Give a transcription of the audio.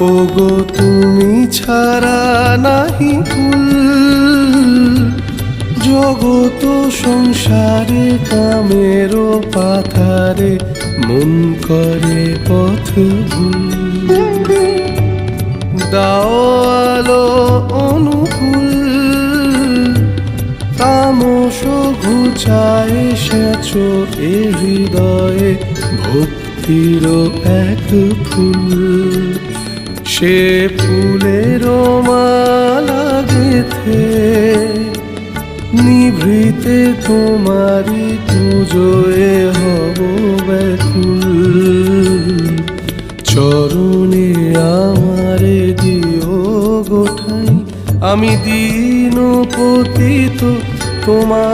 ওগো, তুমি ছাড়া নাহি ফুল। জগত সংসারে, কামের পাথারে মন করে পথ দাও আলো অনুকূল। তামস ঘুচায় সেচ এ হৃদয়ে ভক্তির এক ফুল। সে ফুলের মালা গেথে, নিভৃতে তোমারি পুজোয় হব ব্যাকুল। চরণে আমারে দিও গোঠাই, আমি দিন পতিত তোমার